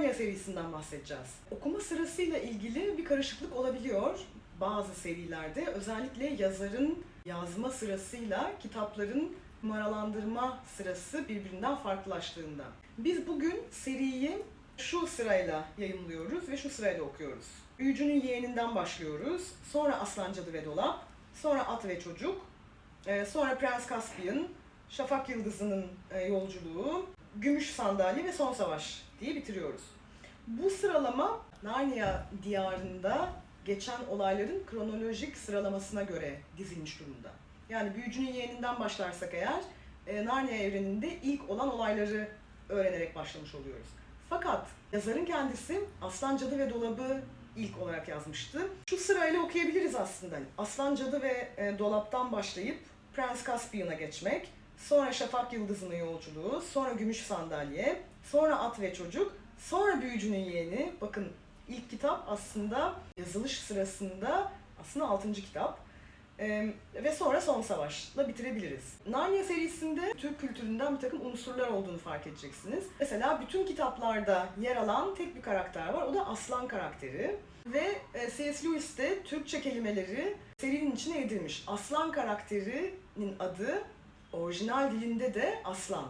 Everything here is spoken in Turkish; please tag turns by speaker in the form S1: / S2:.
S1: Narnia serisinden bahsedeceğiz. Okuma sırasıyla ilgili bir karışıklık olabiliyor bazı serilerde. Özellikle yazarın yazma sırasıyla kitapların numaralandırma sırası birbirinden farklılaştığında. Biz bugün seriyi şu sırayla yayınlıyoruz ve şu sırayla okuyoruz. Büyücünün yeğeninden başlıyoruz. Sonra Aslan Cadı ve Dolap. Sonra At ve Çocuk. Ee, Sonra Prens Caspian. Şafak Yıldızı'nın e, yolculuğu. Gümüş Sandalye ve Son Savaş diye bitiriyoruz. Bu sıralama Narnia diyarında geçen olayların kronolojik sıralamasına göre dizilmiş durumda. Yani Büyücünün Yeğeninden başlarsak eğer e, Narnia evreninde ilk olan olayları öğrenerek başlamış oluyoruz. Fakat yazarın kendisi Aslan Cadı ve Dolabı ilk olarak yazmıştı. Şu sırayla okuyabiliriz aslında. Aslan Cadı ve e, Dolap'tan başlayıp Prens Caspian'a geçmek, sonra Şafak Yıldızı'nın yolculuğu, sonra Gümüş Sandalye, sonra At ve Çocuk, sonra Büyücünün Yeğeni. Bakın ilk kitap aslında yazılış sırasında aslında 6. kitap. Ee, ve sonra Son Savaş'la bitirebiliriz. Narnia serisinde Türk kültüründen bir takım unsurlar olduğunu fark edeceksiniz. Mesela bütün kitaplarda yer alan tek bir karakter var, o da Aslan karakteri. Ve e, C.S. Lewis de Türkçe kelimeleri serinin içine yedirmiş. Aslan karakterinin adı orijinal dilinde de Aslan.